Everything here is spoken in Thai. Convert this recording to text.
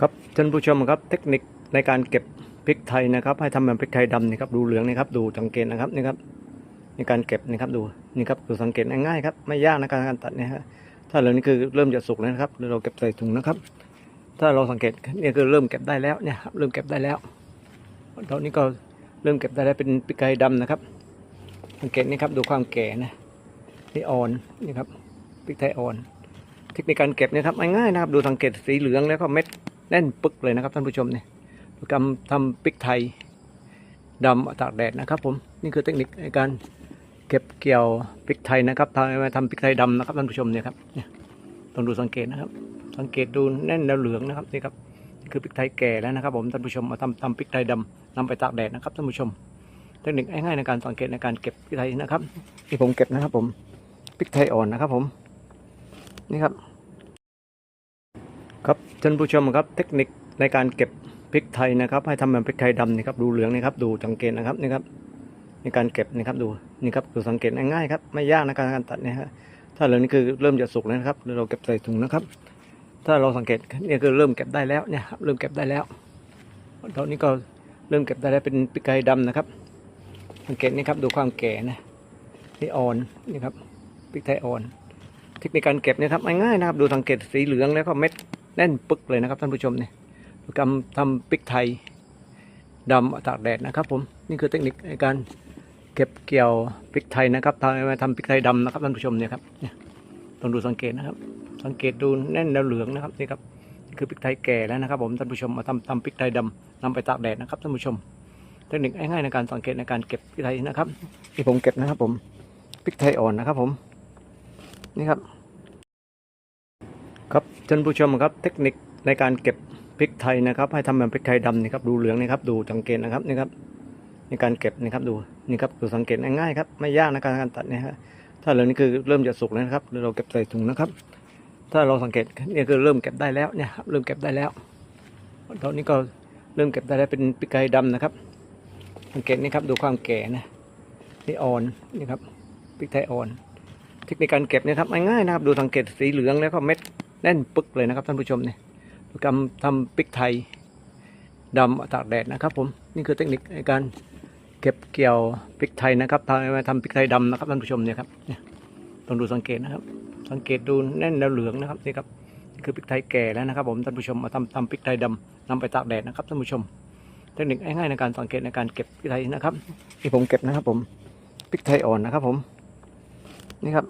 ครับท่านผู้ชมครับเทคนิคในการเก็บพริกไทยนะครับให้ทำแบบพริกไทยดำนี่ครับดูเหลืองนี่ครับดูสังเกตนะครับนี่ครับในการเก็บนี่ครับดูนี่ครับดูสังเกตง่ายๆครับไม่ยากนะการตัดนี่ฮะถ้าเหลืองนี่คือเริ่มจะสุกแล้วนะครับเราเก็บใส่ถุงนะครับ ถ้าเราสังเกตเนี่ยคือเริ่มเก็บได้แล้วเนี่ยครับเริ่มเก็บได้แล้วตอนนี้ก็เริ่มเก็บได้แล้วเป็นพริกไทยดำนะครับ สังเกตนี่ครับดูความแก่นะนี่อ่อนนี่ครับพริกไทยอ่อน เทคนิคการเก็บเนี่ยครับง่ายๆนะครับดูสังเกตสีเหลืองแล้วก็เม็ด แน่นปึกเลยนะครับท่านผู้ชมเนี่ยกรรมทำพริกไทยดำตากแดดนะครับ ผมนี่คือเทคนิคในการเก็บเกี่ยวพริกไทยนะครับทำมาทำพริกไทยดำนะครับท่านผู้ชมเนี่ยครับต้องดูสังเกตนะครับ สังเกตดูแน่นแล้วเหลืองนะครับนี่ครับนี่คือพริกไทยแก่แล้วนะครับ ผมท่านผู้ชมมาทำทำพริกไทยดำนำไปตากแดดนะครับท่านผู้ชม เทคนิคง่ายๆในการสังเกตในการเก็บพริกไทยนะครับที่ผมเก็บนะครับ ผมพริกไทยอ่อนนะครับ ผมนี่ครับ ครับท่านผู้ชมครับเทคนิคในการเก็บพริกไทยนะครับ ให้ทำแบบพริกไทยดำนี่ครับดูเหลืองนี่ครับ ดูสังเกตนะครับนี่ครับในการเก็บนี่ครับดูนี่ครับดูสังเกตง่ายๆครับไม่ยากนะการการตัดนี่ยฮะถ้าเหลืองนี่คือเริ่มจะสุกแล้วนะครับเราเก็บใส่ถุงนะครับ ถ้าเราสังเกตเนี่ยคือเริ่มเก็บได้แล้วเนี่ยครับเริ่มเก็บได้แล้วตอนนี้ก็เริ่มเก็บได้แล้วเป็นพริกไทยดำนะครับ สังเกตนี่ครับดูความแก่นะนี่อ่อนนี่ครับพริกไทยอ่อนเทคนิคการเก็บเนี่ยครับง่ายๆนะครับ ดูสังเกตสีเหลืองแล้วก็เม็ด แน่นปึกเลยนะครับท่านผู้ชมเนี่ยกรรมทำพริกไทยดำตากแดดนะครับ ผมนี่คือเทคนิคในการเก็บเกี่ยวพริกไทยนะครับทำมาทำพริกไทยดำนะครับท่านผู้ชมเนี่ยครับเนี่ยต้องดูสังเกตนะครับ สังเกตดูแน่นแล้วเหลืองนะครับนี่ครับนี่คือพริกไทยแก่แล้วนะครับ ผมท่านผู้ชมมาทำทำพริกไทยดำนำไปตากแดดนะครับท่านผู้ชม เทคนิคง่ายๆในการสังเกตในการเก็บพริกไทยนะครับ ที่ผมเก็บนะครับ ผมพริกไทยอ่อนนะครับ ผมนี่ครับ ครับท่านผู้ชมครับเทคนิคในการเก็บพริกไทยนะครับ ให้ทำแบบพริกไทยดำนี่ครับดูเหลืองนี่ครับดูสังเกตนะครับนี่ครับในการเก็บนี่ครับดูนี่ครับดูสังเกตง่ายๆครับไม่ยากนะการตัดนี่ฮะถ้าเหลืองนี่คือเริ่มจะสุกแล้วนะครับเราเก็บใส่ถุงนะครับ ถ้าเราสังเกตเนี่ยคือเริ่มเก็บได้แล้วเนี่ยครับเริ่มเก็บได้แล้วตอนนี้ก็เริ่มเก็บได้แล้วเป็นพริกไทยดำนะครับ สังเกตนี่ครับดูความแก่นะนี่อ่อนนี่ครับพริกไทยอ่อนเทคนิคการเก็บเนี่ยครับง่ายๆนะครับดูสังเกตสีเหลืองแล้วก็เม็ด แน่นปึกเลยนะครับท่านผู้ชมเนี่ยกรรมทำพริกไทยดำตากแดดนะครับ ผมนี่คือเทคนิคในการเก็บเกี่ยวพริกไทยนะครับทำทำพริกไทยดำนะครับท่านผู้ชมเนี่ยครับเนี่ยต้องดูสังเกตนะครับ สังเกตดูแน่นแล้วเหลืองนะครับนี่ครับนี่คือพริกไทยแก่แล้วนะครับ ผมท่านผู้ชมมาทำทำพริกไทยดำนำไปตากแดดนะครับท่านผู้ชม เทคนิคง่ายๆในการสังเกตในการเก็บพริกไทยนะครับที่ผมเก็บนะครับ ผมพริกไทยอ่อนนะครับ ผมนี่ครับ